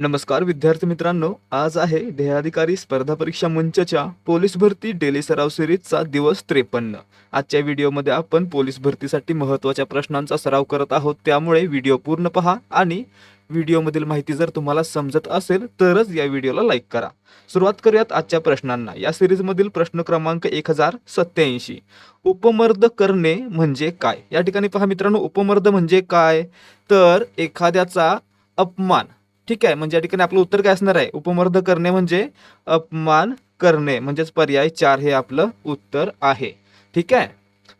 नमस्कार विद्यार्थी मित्रांनो. आज आहे देहाधिकारी स्पर्धा परीक्षा मंचच्या पोलीस भरती डेली सराव सिरीजचा दिवस त्रेपन्न. आजच्या व्हिडिओमध्ये आपण पोलीस भरतीसाठी महत्त्वाच्या प्रश्नांचा सराव करत आहोत. त्यामुळे व्हिडिओ पूर्ण पहा आणि व्हिडिओमधील माहिती जर तुम्हाला समजत असेल तरच या व्हिडिओला लाईक करा. सुरुवात करूयात आजच्या प्रश्नांना. या सिरीजमधील प्रश्न क्रमांक एक हजार सत्याऐंशी उपमर्द करणे म्हणजे काय? या ठिकाणी पहा मित्रांनो उपमर्द म्हणजे काय? तर एखाद्याचा अपमान. ठीक आहे म्हणजे या ठिकाणी आपलं उत्तर काय असणार आहे? उपमर्द करणे म्हणजे अपमान करणे म्हणजेच पर्याय चार हे आपलं उत्तर आहे. ठीक आहे?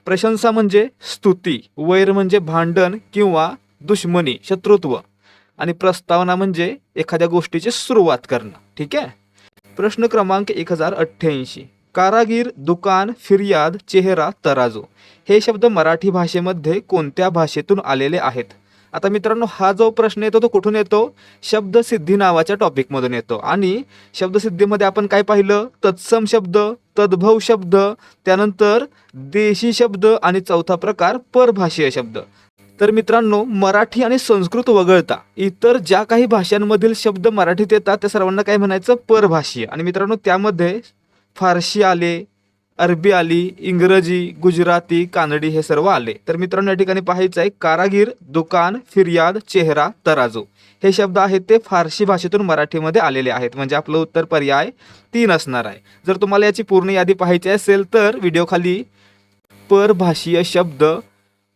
प्रशंसा म्हणजे स्तुती वैर म्हणजे भांडण किंवा दुश्मनी शत्रुत्व आणि प्रस्तावना म्हणजे एखाद्या गोष्टीची सुरुवात करणं. ठीक आहे? प्रश्न क्रमांक एक हजार अठ्ठ्याऐंशी. कारागीर दुकान फिर्याद चेहरा तराजू. हे शब्द मराठी भाषेमध्ये कोणत्या भाषेतून आलेले आहेत? आता मित्रांनो हा जो प्रश्न येतो तो कुठून येतो? शब्दसिद्धी नावाच्या टॉपिकमधून येतो. आणि शब्दसिद्धीमध्ये आपण काय पाहिलं? तत्सम शब्द तद्भव शब्द त्यानंतर देशी शब्द आणि चौथा प्रकार परभाषीय शब्द. तर मित्रांनो मराठी आणि संस्कृत वगळता इतर ज्या काही भाषांमधील शब्द मराठीत येतात त्या सर्वांना काय म्हणायचं? परभाषीय. आणि मित्रांनो त्यामध्ये फारशी आले अरबी आली इंग्रजी गुजराती कानडी हे सर्व आले. तर मित्रांनो या ठिकाणी पाहायचं आहे कारागीर दुकान फिर्याद चेहरा तराजू. हे शब्द आहेत ते फारशी भाषेतून मराठीमध्ये आलेले आहेत. म्हणजे आपलं उत्तर पर्याय तीन असणार आहे. जर तुम्हाला याची पूर्ण यादी पाहायची असेल तर व्हिडिओखाली परभाषीय शब्द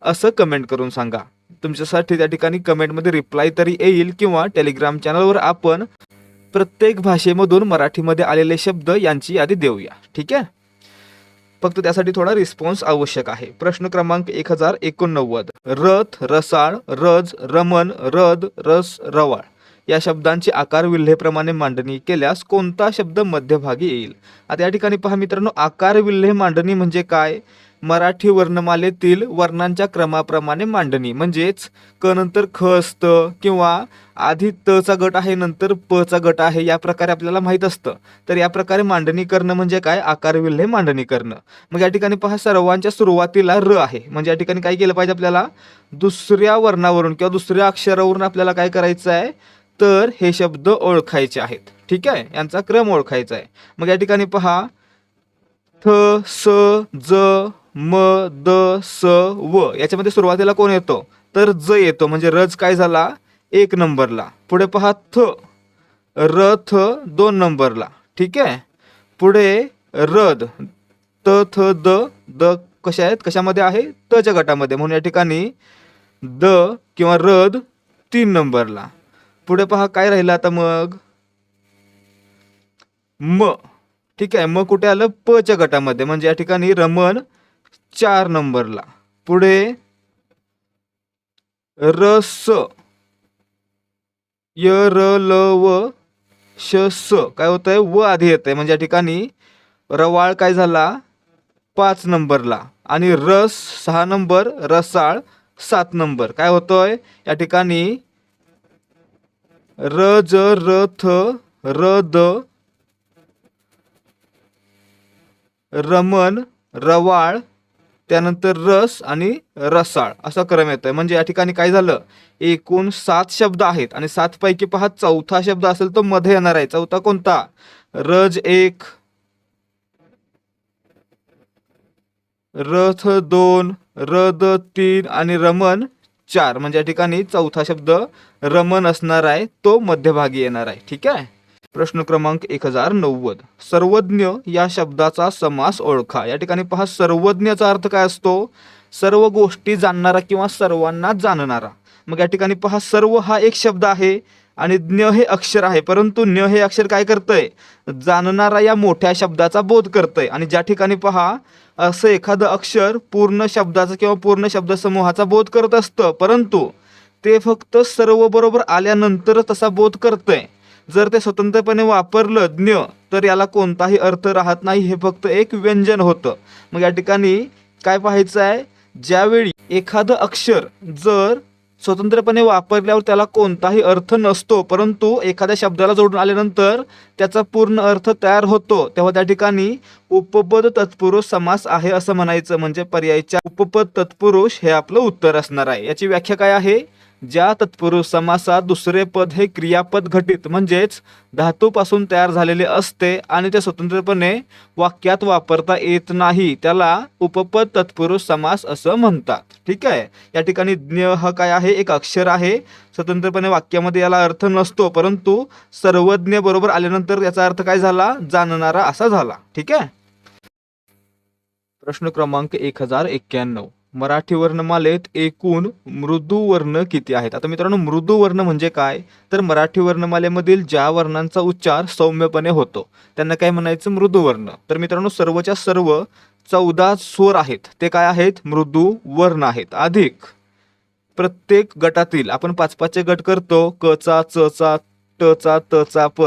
असं कमेंट करून सांगा. तुमच्यासाठी त्या ठिकाणी कमेंटमध्ये रिप्लाय तरी येईल किंवा टेलिग्राम चॅनलवर आपण प्रत्येक भाषेमधून मराठीमध्ये आलेले शब्द यांची यादी देऊया. ठीक आहे? फक्त त्यासाठी थोडा रिस्पॉन्स आवश्यक आहे. प्रश्न क्रमांक एक हजार एकोणनव्वद. रथ रसाळ रज रमन रद रस रवाळ या शब्दांची आकार विल्हेप्रमाणे मांडणी केल्यास कोणता शब्द मध्यभागी येईल? आता या ठिकाणी पहा मित्रांनो आकार विल्हे मांडणी म्हणजे काय? मराठी वर्णमालेतील वर्णांच्या क्रमाप्रमाणे मांडणी. म्हणजेच क नंतर ख असतं किंवा आधी त चा गट आहे नंतर प चा गट आहे या प्रकारे आपल्याला माहीत असतं. तर या प्रकारे मांडणी करणं म्हणजे काय? आकारविल्हे मांडणी करणं. मग या ठिकाणी पहा सर्वांच्या सुरुवातीला र आहे. म्हणजे या ठिकाणी काय केलं पाहिजे आपल्याला? दुसऱ्या वर्णावरून किंवा दुसऱ्या अक्षरावरून आपल्याला काय करायचं आहे? तर हे शब्द ओळखायचे आहेत. ठीक आहे? यांचा क्रम ओळखायचा आहे. मग या ठिकाणी पहा थ स ज म द स व. याच्यामध्ये सुरुवातीला कोण येतो? तर ज येतो. म्हणजे रज काय झाला? एक नंबरला. पुढे पहा थ. र थ दोन नंबरला. ठीक आहे? पुढे रद. त थ द द कशा आहेत? कशामध्ये आहे? तच्या गटामध्ये. म्हणून या ठिकाणी द किंवा रद तीन नंबरला. पुढे पहा काय राहिलं आता मग? म. ठीक आहे? मग कुठे आलं? प च्या गटामध्ये. म्हणजे या ठिकाणी रमण चार नंबरला. पुढे रस य र ल व श स काय होत आहे व आधी येत आहे म्हणजे या ठिकाणी रवाळ काय झाला? पाच नंबरला. आणि रस सहा नंबर रसाळ सात नंबर. काय होतोय? या ठिकाणी र ज र थ र द रमन रवाळ त्यानंतर रस आणि रसाळ असा क्रम येतोय. म्हणजे या ठिकाणी काय झालं? एकूण सात शब्द आहेत आणि सात पैकी पहा चौथा शब्द असेल तो मध्ये येणार आहे. चौथा कोणता? रज एक रथ दोन रद तीन आणि रमन चार. म्हणजे या ठिकाणी चौथा शब्द रमन असणार आहे तो मध्यभागी येणार आहे. ठीक आहे? प्रश्न क्रमांक एक हजार नव्वद. सर्वज्ञ या शब्दाचा समास ओळखा. या ठिकाणी पहा सर्वज्ञचा अर्थ काय असतो? सर्व गोष्टी जाणणारा किंवा सर्वांना जाणणारा. मग या ठिकाणी पहा सर्व हा एक शब्द आहे आणि ज्ञ हे अक्षर आहे. परंतु ज्ञ हे अक्षर काय करतंय? जाणणारा या मोठ्या शब्दाचा बोध करतंय. आणि ज्या ठिकाणी पहा असं एखादं अक्षर पूर्ण शब्दाचा किंवा पूर्ण शब्दसमूहाचा बोध करत असतं परंतु ते फक्त सर्व बरोबर आल्यानंतर तसा बोध करतंय. जर ते स्वतंत्रपणे वापरलं ज्ञ तर याला कोणताही अर्थ राहत नाही. हे फक्त एक व्यंजन होतं. मग या ठिकाणी काय पाहायचं आहे? ज्यावेळी एखादं अक्षर जर स्वतंत्रपणे वापरल्यावर त्याला कोणताही अर्थ नसतो परंतु एखाद्या शब्दाला जोडून आल्यानंतर त्याचा पूर्ण अर्थ तयार होतो तेव्हा त्या ठिकाणी उपपद तत्पुरुष समास आहे असं म्हणायचं. म्हणजे पर्यायच्या उपपद तत्पुरुष हे आपलं उत्तर असणार आहे. याची व्याख्या काय आहे? ज्या तत्पुरुष समासात दुसरे पद हे क्रियापद घटित म्हणजेच धातूपासून तयार झालेले असते आणि ते स्वतंत्रपणे वाक्यात वापरता येत नाही त्याला उपपद तत्पुरुष समास असं म्हणतात. ठीक आहे? या ठिकाणी ज्ञ हा काय आहे? एक अक्षर आहे. स्वतंत्रपणे वाक्यामध्ये याला अर्थ नसतो परंतु सर्वज्ञ बरोबर आल्यानंतर याचा अर्थ काय झाला? जाणणारा असा झाला. ठीक आहे? प्रश्न क्रमांक एक हजार एक्क्याण्णव. मराठी वर्णमालेत एकूण मृदू वर्ण किती आहेत? आता मित्रांनो मृदू वर्ण म्हणजे काय? तर मराठी वर्णमालेमधील ज्या वर्णांचा उच्चार सौम्यपणे होतो त्यांना काय म्हणायचं? मृदू वर्ण तर मित्रांनो सर्वच्या सर्व चौदा स्वर आहेत. ते काय आहेत? मृदू वर्ण आहेत. अधिक प्रत्येक गटातील आपण पाच पाचचे गट करतो. क चा च चा टचा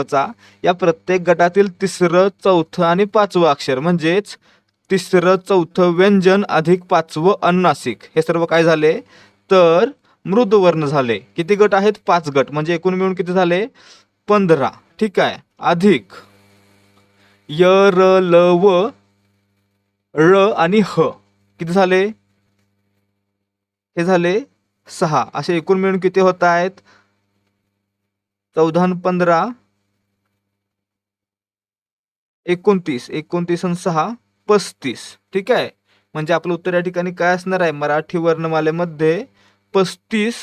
चा. या प्रत्येक गटातील तिसरं चौथं आणि पाचवं अक्षर म्हणजेच तिसरं चौथं व्यंजन अधिक पाचवं अनुनासिक. हे सर्व काय झाले? तर मृदुवर्ण झाले. किती गट आहेत? पाच गट. म्हणजे एकूण मिळून किती झाले? पंधरा. ठीक आहे. अधिक. य र ल व ळ आणि ह. किती झाले? हे झाले सहा. असे एकूण मिळून किती होत आहेत? चौदा पंधरा. एकोणतीस. एकोणतीस आणि सहा. पस्तीस. ठीक आहे? म्हणजे आपलं उत्तर या ठिकाणी काय असणार आहे? मराठी वर्णमालेमध्ये पस्तीस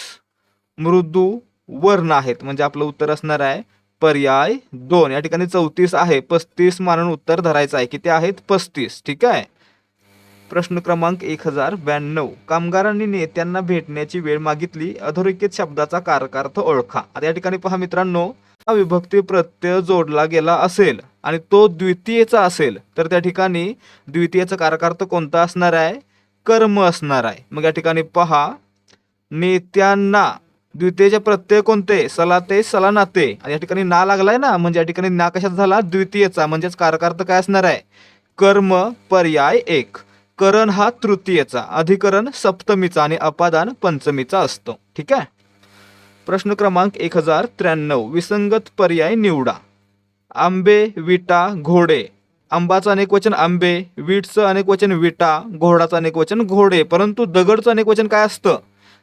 मृदू वर्ण आहेत. म्हणजे आपलं उत्तर असणार आहे पर्याय दोन. या ठिकाणी चौतीस आहे. पस्तीस मानून उत्तर धरायचं आहे. किती आहेत? पस्तीस. ठीक आहे? प्रश्न क्रमांक एक हजार ब्याण्णव. कामगारांनी नेत्यांना भेटण्याची वेळ मागितली. अधोरेखित शब्दाचा कारकार्थ ओळखा. आता या ठिकाणी पहा मित्रांनो. हा विभक्ती प्रत्यय जोडला गेला असेल. आणि तो द्वितीयचा असेल तर त्या ठिकाणी द्वितीयचा कारकार्थ कोणता असणार आहे? कर्म असणार आहे. मग या ठिकाणी पहा नेत्यांना द्वितीयचे प्रत्यय कोणते? सलाते सलानाते आणि या ठिकाणी ना लागलाय ना म्हणजे या ठिकाणी ना कशात झाला? द्वितीयचा म्हणजेच कारकार्थ काय असणार आहे? कर्म पर्याय एक. करण हा तृतीयचा अधिकरण सप्तमीचा आणि अपादान पंचमीचा असतो. ठीक आहे? प्रश्न क्रमांक एक हजार त्र्याण्णव विसंगत पर्याय निवडा. आंबे विटा घोडे. आंबाचं अनेक वचन आंबे वीटचं अनेक वचन विटा घोडाचं अनेक वचन घोडे. परंतु दगडचं अनेक वचन काय असतं?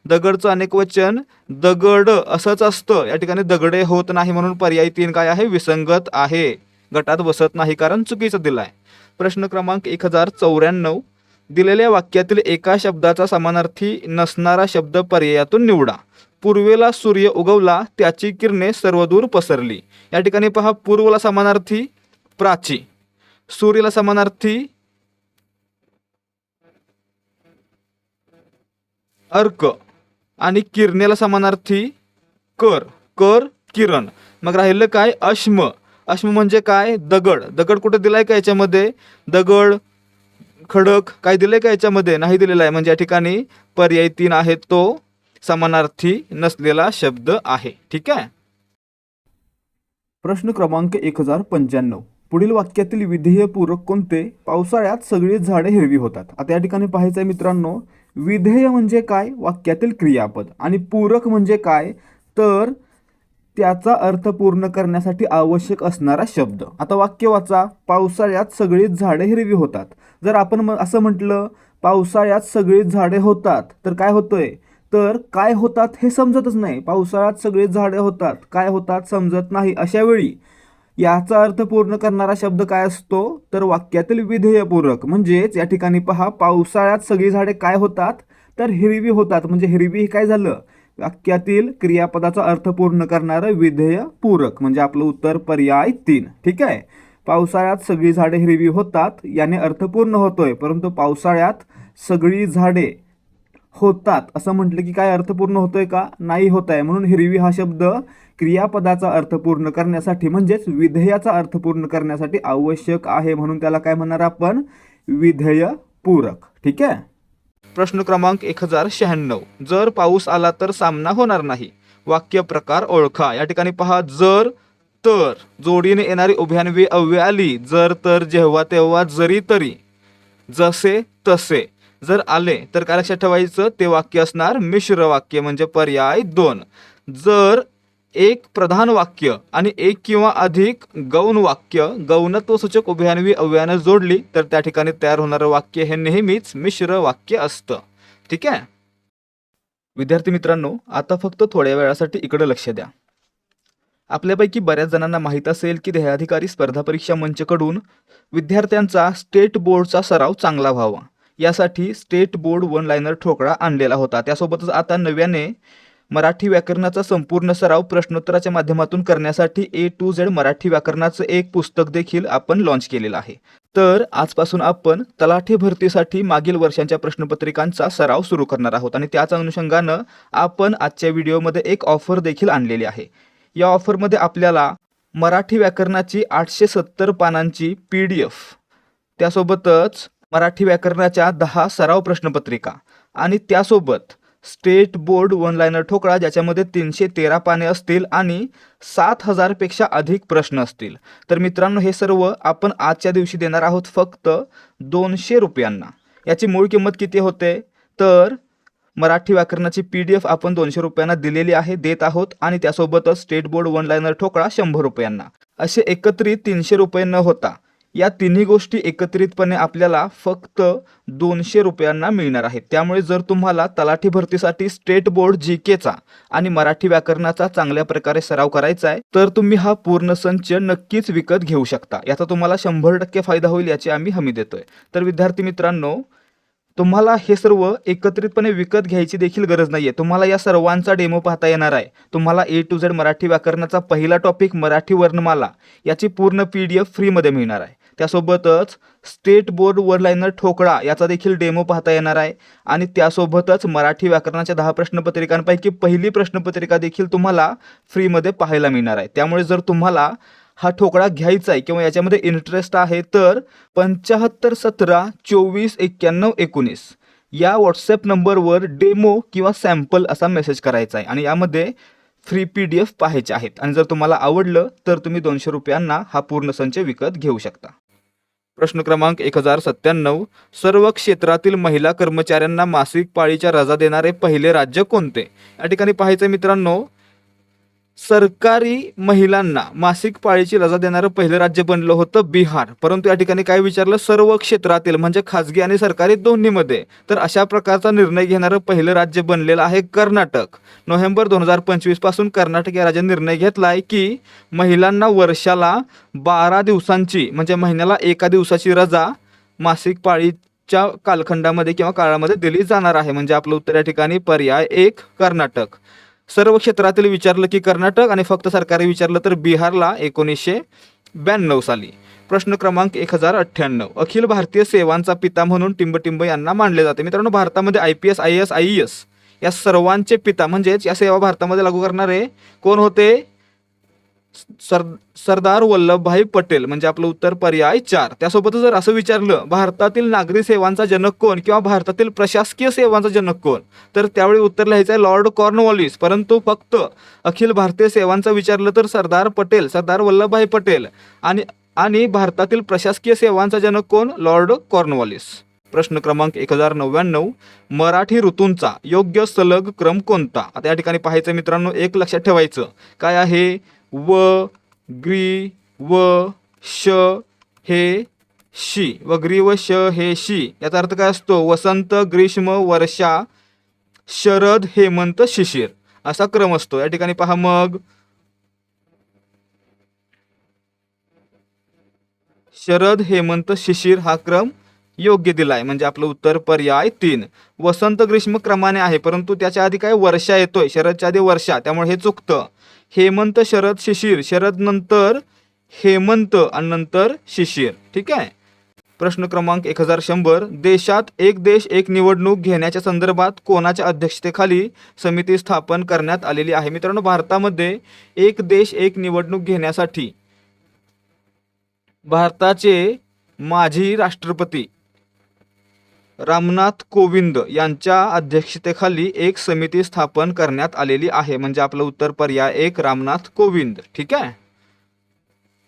दगडचं अनेक वचन दगड असंच असतं. या ठिकाणी दगडे होत नाही म्हणून पर्याय तीन काय आहे? विसंगत आहे. गटात बसत नाही कारण चुकीचं दिलाय. प्रश्न क्रमांक एक हजार चौऱ्याण्णव. दिलेल्या वाक्यातील एका शब्दाचा समानार्थी नसणारा शब्द पर्यायातून निवडा. पूर्वेला सूर्य उगवला त्याची किरणे सर्वदूर पसरली. या ठिकाणी पहा पूर्वला समानार्थी प्राची. सूर्यला समानार्थी अर्क. आणि किरणेला समानार्थी कर. कर किरण. मग राहिलं काय? अश्म. अश्म म्हणजे काय? दगड. दगड कुठे दिलाय का याच्यामध्ये? दगड खडक काय दिलंय का याच्यामध्ये? नाही दिलेला आहे. म्हणजे या ठिकाणी पर्याय तीन आहे तो. समानार्थी नसलेला शब्द आहे. ठीक आहे? प्रश्न क्रमांक एक हजार पंच्याण्णव. पुढील वाक्यातील विधेय पूरक कोणते? पावसाळ्यात सगळी झाडे हिरवी होतात. आता या ठिकाणी पाहायचं आहे मित्रांनो विधेय म्हणजे काय? वाक्यातील क्रियापद. आणि पूरक म्हणजे काय? तर त्याचा अर्थ पूर्ण करण्यासाठी आवश्यक असणारा शब्द. आता वाक्य वाचा. पावसाळ्यात सगळीच झाडे हिरवी होतात. जर आपण असं म्हटलं पावसाळ्यात सगळीच झाडे होतात तर काय होतंय? तर काय होतात हे समजतच नाही. पावसाळ्यात सगळे झाडे होतात. काय होतात समजत नाही. अशा वेळी याचा अर्थ पूर्ण करणारा शब्द काय असतो? तर वाक्यातील विधेयपूरक. म्हणजेच या ठिकाणी पहा पावसाळ्यात सगळी झाडे काय होतात? तर हिरवी होतात. म्हणजे हिरवी हे काय झालं? वाक्यातील क्रियापदाचा अर्थ पूर्ण करणारं विधेय पूरक म्हणजे आपलं उत्तर पर्याय तीन. ठीक आहे? पावसाळ्यात सगळी झाडे हिरवी होतात याने अर्थ पूर्ण होतोय. परंतु पावसाळ्यात सगळी झाडे होतात. असं म्हटलं की काय अर्थ पूर्ण होतोय का? नाही होत आहे म्हणून हिरवी हा शब्द क्रियापदाचा अर्थ पूर्ण करण्यासाठी म्हणजेच विधेयाचा अर्थ पूर्ण करण्यासाठी आवश्यक आहे. म्हणून त्याला काय म्हणणार आपण? विधेय पूरक ठीक आहे? प्रश्न क्रमांक एक हजार शहाण्णव. जर पाऊस आला तर सामना होणार नाही. वाक्य प्रकार ओळखा. या ठिकाणी पहा जर तर. जोडीने येणारी उभ्यान्वी अव्य आली जर तर जेव्हा तेव्हा जरी तरी. जसे तसे. जर आले तर काय लक्षात ठेवायचं? ते वाक्य असणार मिश्र वाक्य म्हणजे पर्याय दोन. जर एक प्रधान वाक्य आणि एक किंवा अधिक गौण वाक्य गौणत्व सूचक उभयान्वी अव्यानं जोडली तर त्या ठिकाणी तयार होणारं वाक्य हे नेहमीच मिश्र वाक्य असतं. ठीक आहे? विद्यार्थी मित्रांनो आता फक्त थोड्या वेळासाठी इकडे लक्ष द्या. आपल्यापैकी बऱ्याच जणांना माहीत असेल की ध्येयाधिकारी स्पर्धा परीक्षा मंचकडून विद्यार्थ्यांचा स्टेट बोर्डचा सराव चांगला व्हावा. यासाठी स्टेट बोर्ड वन लायनर ठोकळा आणलेला होता. त्यासोबतच आता नव्याने मराठी व्याकरणाचा संपूर्ण सराव प्रश्नोत्तराच्या माध्यमातून करण्यासाठी ए टू झेड मराठी व्याकरणाचं एक पुस्तक देखील आपण लॉन्च केलेलं आहे. तर आजपासून आपण तलाठी भरतीसाठी मागील वर्षांच्या प्रश्नपत्रिकांचा सराव सुरू करणार आहोत आणि त्याच अनुषंगानं आपण आजच्या व्हिडिओमध्ये एक ऑफर देखील आणलेली आहे. या ऑफरमध्ये आपल्याला मराठी व्याकरणाची आठशे सत्तर पानांची पी डी एफ त्यासोबतच मराठी व्याकरणाच्या दहा सराव प्रश्नपत्रिका. आणि त्यासोबत स्टेट बोर्ड वन लायनर ठोकळा ज्याच्यामध्ये तीनशे तेरा पाने असतील आणि सात हजारपेक्षा अधिक प्रश्न असतील. तर मित्रांनो हे सर्व आपण आजच्या दिवशी देणार आहोत फक्त दोनशे रुपयांना. याची मूळ किंमत किती होते? तर मराठी व्याकरणाची पी डी एफ आपण दोनशे रुपयांना दिलेली आहे देत आहोत आणि त्यासोबतच स्टेट बोर्ड वन लायनर ठोकळा शंभर रुपयांना. असे एकत्रित तीनशे रुपये न होता या तिन्ही गोष्टी एकत्रितपणे आपल्याला फक्त दोनशे रुपयांना मिळणार आहेत. त्यामुळे जर तुम्हाला तलाठी भरतीसाठी स्टेट बोर्ड जी केचा आणि मराठी व्याकरणाचा चांगल्या प्रकारे सराव करायचा आहे तर तुम्ही हा पूर्ण संच नक्कीच विकत घेऊ शकता. याचा तुम्हाला शंभर टक्के फायदा होईल याची आम्ही हमी देतोय. तर विद्यार्थी मित्रांनो तुम्हाला हे सर्व एकत्रितपणे विकत घ्यायची देखील गरज नाहीये. तुम्हाला या सर्वांचा डेमो पाहता येणार आहे. तुम्हाला ए टू झेड मराठी व्याकरणाचा पहिला टॉपिक मराठी वर्णमाला याची पूर्ण पी डी एफ फ्रीमध्ये मिळणार आहे. त्यासोबतच स्टेट बोर्ड वरलायनर ठोकळा याचा देखील डेमो पाहता येणार आहे. आणि त्यासोबतच मराठी व्याकरणाच्या दहा प्रश्नपत्रिकांपैकी पहिली प्रश्नपत्रिका देखील तुम्हाला फ्रीमध्ये पाहायला मिळणार आहे. त्यामुळे जर तुम्हाला हा ठोकळा घ्यायचा आहे किंवा याच्यामध्ये इंटरेस्ट आहे तर पंच्याहत्तर सतरा चोवीस एक्क्याण्णव एकोणीस या व्हॉट्सॲप नंबरवर डेमो किंवा सॅम्पल असा मेसेज करायचा आहे. आणि यामध्ये फ्री पी डी एफ पाहायचे आहेत. आणि जर तुम्हाला आवडलं तर तुम्ही दोनशे रुपयांना हा पूर्ण संच विकत घेऊ शकता. प्रश्न क्रमांक एक हजार सत्त्याण्णव. सर्व क्षेत्रातील महिला कर्मचाऱ्यांना मासिक पाळीच्या रजा देणारे पहिले राज्य कोणते? या ठिकाणी पाहायचं मित्रांनो सरकारी महिलांना मासिक पाळीची रजा देणारं पहिलं राज्य बनलं होतं बिहार. परंतु या ठिकाणी काय विचारलं? सर्व क्षेत्रातील म्हणजे खाजगी आणि सरकारी दोन्हीमध्ये. तर अशा प्रकारचा निर्णय घेणारं पहिलं राज्य बनलेलं आहे कर्नाटक. नोव्हेंबर दोन हजार पंचवीसपासून कर्नाटक या राज्याने निर्णय घेतला आहे की महिलांना वर्षाला बारा दिवसांची म्हणजे महिन्याला एका दिवसाची रजा मासिक पाळीच्या कालखंडामध्ये किंवा काळामध्ये दिली जाणार आहे. म्हणजे आपलं उत्तर या ठिकाणी पर्याय एक कर्नाटक. सर्व क्षेत्रातील विचारलं की कर्नाटक आणि फक्त सरकारी विचारलं तर बिहारला एकोणीसशे ब्याण्णव साली. प्रश्न क्रमांक एक हजार अठ्ठ्याण्णव. अखिल भारतीय सेवांचा पिता म्हणून टिंबटिंब यांना मानले जाते. मित्रांनो भारतामध्ये I P S I S I S या सर्वांचे पिता म्हणजेच या सेवा भारतामध्ये लागू करणारे कोण होते? सर सरदार वल्लभभाई पटेल म्हणजे आपलं उत्तर पर्याय चार. त्यासोबतच जर असं विचारलं भारतातील नागरी सेवांचा जनक कोण किंवा भारतातील प्रशासकीय सेवांचा जनक कोण? तर त्यावेळी उत्तर लिहायचं आहे लॉर्ड कॉर्नवॉलिस. परंतु फक्त अखिल भारतीय सेवांचं विचारलं तर सरदार पटेल सरदार वल्लभभाई पटेल आणि आणि भारतातील प्रशासकीय सेवांचा जनक कोण? Lord Cornwallis. प्रश्न क्रमांक एक हजार नव्याण्णव मराठी ऋतूंचा योग्य सलग क्रम कोणता? आता या ठिकाणी पाहायचं मित्रांनो एक लक्षात ठेवायचं. काय आहे? व ग्री व श हे शी. व ग्री व श हे शी. याचा अर्थ काय असतो? वसंत ग्रीष्म वर्षा शरद हेमंत शिशिर. असा क्रम असतो. या ठिकाणी पहा मग. शरद हेमंत शिशिर हा क्रम योग्य दिलाय. म्हणजे आपलं उत्तर पर्याय तीन. वसंत ग्रीष्म क्रमाने आहे परंतु त्याच्या आधी काय वर्षा येतोय? शरदच्या आधी वर्षा त्यामुळे हे चुकतं. हेमंत शरद शिशिर. शरद नंतर हेमंत आणि नंतर शिशिर. ठीक आहे? प्रश्न क्रमांक एक हजार शंभर. देशात एक देश एक निवडणूक घेण्याच्या संदर्भात कोणाच्या अध्यक्षतेखाली समिती स्थापन करण्यात आलेली आहे? मित्रांनो भारतामध्ये एक देश एक निवडणूक घेण्यासाठी भारताचे माजी राष्ट्रपती रामनाथ कोविंद यांच्या अध्यक्षतेखाली एक समिती स्थापन करण्यात आलेली आहे. म्हणजे आपलं उत्तर पर्याय एक रामनाथ कोविंद. ठीक आहे?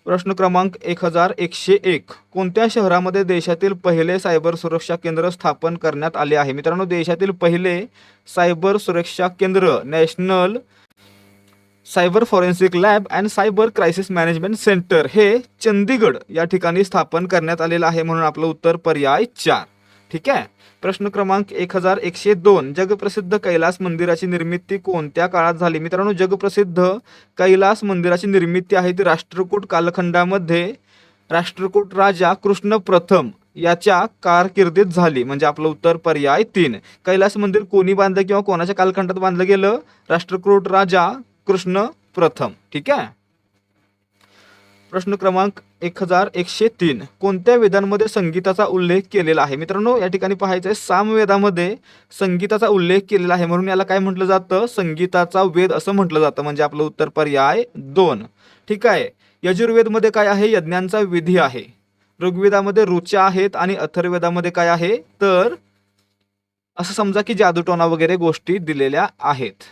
प्रश्न क्रमांक एक हजार एकशे एक. कोणत्या शहरामध्ये देशातील पहिले सायबर सुरक्षा केंद्र स्थापन करण्यात आले आहे? मित्रांनो देशातील पहिले सायबर सुरक्षा केंद्र national cyber forensic lab and cyber crisis management centre हे चंदीगड या ठिकाणी स्थापन करण्यात आलेलं आहे. म्हणून आपलं उत्तर पर्याय चार. ठीक आहे? प्रश्न क्रमांक एक हजार एकशे दोन. जगप्रसिद्ध कैलास मंदिराची निर्मिती कोणत्या काळात झाली? मित्रांनो जगप्रसिद्ध कैलास मंदिराची निर्मिती आहे ती राष्ट्रकूट कालखंडामध्ये. राष्ट्रकूट राजा कृष्ण प्रथम याच्या कारकिर्दीत झाली. म्हणजे आपलं उत्तर पर्याय तीन. कैलास मंदिर कोणी बांधलं किंवा कोणाच्या कालखंडात बांधलं गेलं? राष्ट्रकूट राजा कृष्ण प्रथम. ठीक आहे? प्रश्न क्रमांक एक हजार एकशे तीन. कोणत्या वेदांमध्ये संगीताचा उल्लेख केलेला आहे? मित्रांनो या ठिकाणी पाहायचं आहे सामवेदामध्ये संगीताचा उल्लेख केलेला आहे. म्हणून याला काय म्हटलं जातं? संगीताचा वेद असं म्हटलं जातं. म्हणजे आपलं उत्तर पर्याय दोन. ठीक आहे. यजुर्वेदमध्ये काय आहे? यज्ञांचा विधी आहे. ऋग्वेदामध्ये रुच्या आहेत आणि अथर्वेदामध्ये काय आहे? तर असं समजा की जादूटोना वगैरे गोष्टी दिलेल्या आहेत.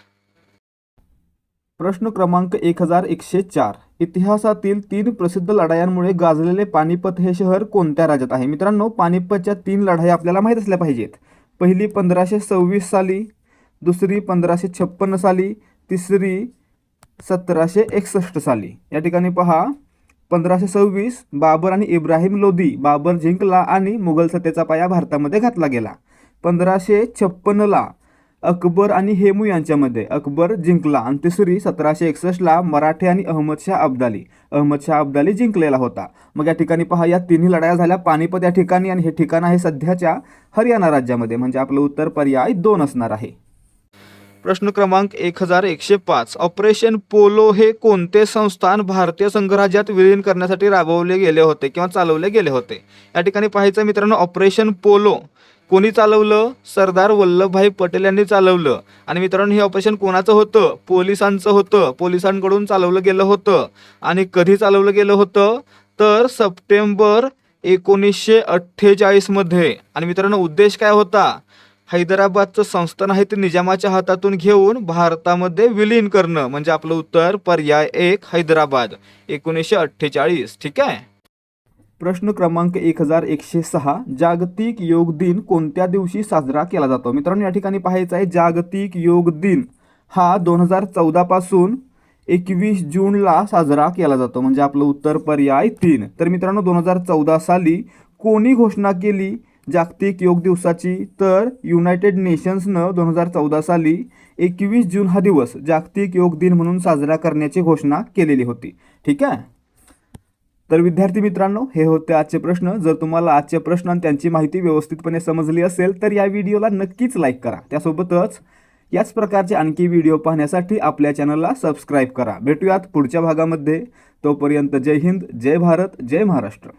प्रश्न क्रमांक एक हजार एकशे चार इतिहासातील तीन प्रसिद्ध लढायांमुळे गाजलेले पानिपत हे शहर कोणत्या राज्यात आहे? मित्रांनो पानिपतच्या तीन लढाई आपल्याला माहीत असल्या पाहिजेत. पहिली पंधराशे सव्वीस साली दुसरी पंधराशे छप्पन्न साली तिसरी सतराशे एकसष्ट साली. या ठिकाणी पहा पंधराशे सव्वीस बाबर आणि इब्राहिम लोधी बाबर जिंकला आणि मुघल सत्तेचा पाया भारतामध्ये घातला गेला. पंधराशे छप्पन्नला अकबर आणि हेमू यांच्यामध्ये. अकबर जिंकला. आणि तिसरी सतराशे एकसष्टला मराठे आणि अहमदशाह अब्दाली. अहमदशाह अब्दाली जिंकलेला होता. मग या ठिकाणी पहा या तिन्ही लढाया झाल्या. पानिपत या ठिकाणी आणि हे ठिकाण आहे सध्याच्या हरियाणा राज्यामध्ये. म्हणजे आपलं उत्तर पर्याय दोन असणार आहे. प्रश्न क्रमांक एक हजार एकशे पाच ऑपरेशन पोलो हे कोणते संस्थान भारतीय संघराज्यात विलीन करण्यासाठी राबवले गेले होते किंवा चालवले गेले होते? या ठिकाणी पाहायचं मित्रांनो ऑपरेशन पोलो. कोणी चालवलं? सरदार वल्लभभाई पटेल यांनी चालवलं. आणि मित्रांनो हे ऑपरेशन कोणाचं होतं? पोलिसांचं होतं. पोलिसांकडून चालवलं गेलं होतं. आणि कधी चालवलं गेलं होतं? तर सप्टेंबर एकोणीसशे अठ्ठेचाळीसमध्ये. आणि मित्रांनो उद्देश काय होता? हैदराबादचं संस्थान आहे ते निजामाच्या हातातून घेऊन भारतामध्ये विलीन करणं. म्हणजे आपलं उत्तर पर्याय एक हैदराबाद. एकोणीसशे अठ्ठेचाळीस. ठीक आहे? प्रश्न क्रमांक एक हजार एकशे सहा जागतिक योग दिन कोणत्या दिवशी साजरा केला जातो? मित्रांनो या ठिकाणी पाहायचं आहे जागतिक योग दिन हा दोन हजार चौदापासून एकवीस जूनला साजरा केला जातो. म्हणजे आपलं उत्तर पर्याय तीन. तर मित्रांनो दोन हजार चौदा साली कोणी घोषणा केली जागतिक योग दिवसाची? तर युनायटेड नेशन्सनं दोन हजार चौदा साली एकवीस जून हा दिवस जागतिक योग दिन म्हणून साजरा करण्याची घोषणा केलेली होती. ठीक आहे? तर विद्यार्थी मित्रांनो हे होते आजचे प्रश्न. जर तुम्हाला आजचे प्रश्न आणि त्यांची माहिती व्यवस्थितपणे समजली असेल तर या व्हिडिओला नक्कीच लाईक करा. त्यासोबतच याच प्रकारचे आणखी व्हिडिओ पाहण्यासाठी आपल्या चॅनलला सबस्क्राईब करा. भेटूयात पुढच्या भागामध्ये. तोपर्यंत जय हिंद जय भारत जय महाराष्ट्र.